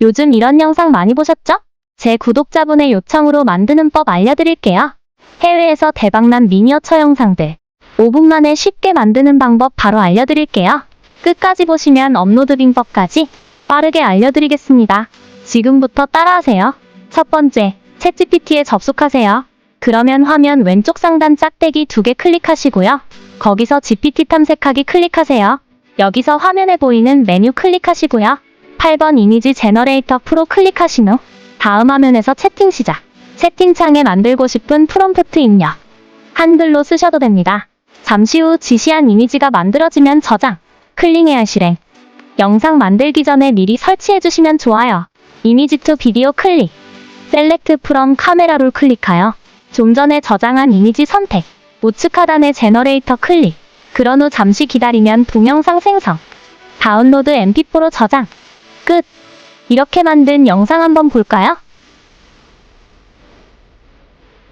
요즘 이런 영상 많이 보셨죠? 제 구독자분의 요청으로 만드는 법 알려드릴게요. 해외에서 대박난 미니어처 영상들 5분 만에 쉽게 만드는 방법 바로 알려드릴게요. 끝까지 보시면 업로드 빙법까지 빠르게 알려드리겠습니다. 지금부터 따라하세요. 첫 번째, 챗GPT에 접속하세요. 그러면 화면 왼쪽 상단 짝대기 두 개 클릭하시고요. 거기서 GPT 탐색하기 클릭하세요. 여기서 화면에 보이는 메뉴 클릭하시고요. 8번 이미지 제너레이터 프로 클릭하신 후 다음 화면에서 채팅 시작. 채팅창에 만들고 싶은 프롬프트 입력. 한글로 쓰셔도 됩니다. 잠시 후 지시한 이미지가 만들어지면 저장, 클릭해야 실행. 영상 만들기 전에 미리 설치해 주시면 좋아요. 이미지 투 비디오 클릭. 셀렉트 프롬 카메라로 클릭하여 좀 전에 저장한 이미지 선택. 우측 하단의 제너레이터 클릭. 그런 후 잠시 기다리면 동영상 생성. 다운로드 mp4로 저장. 끝. 이렇게 만든 영상 한번 볼까요?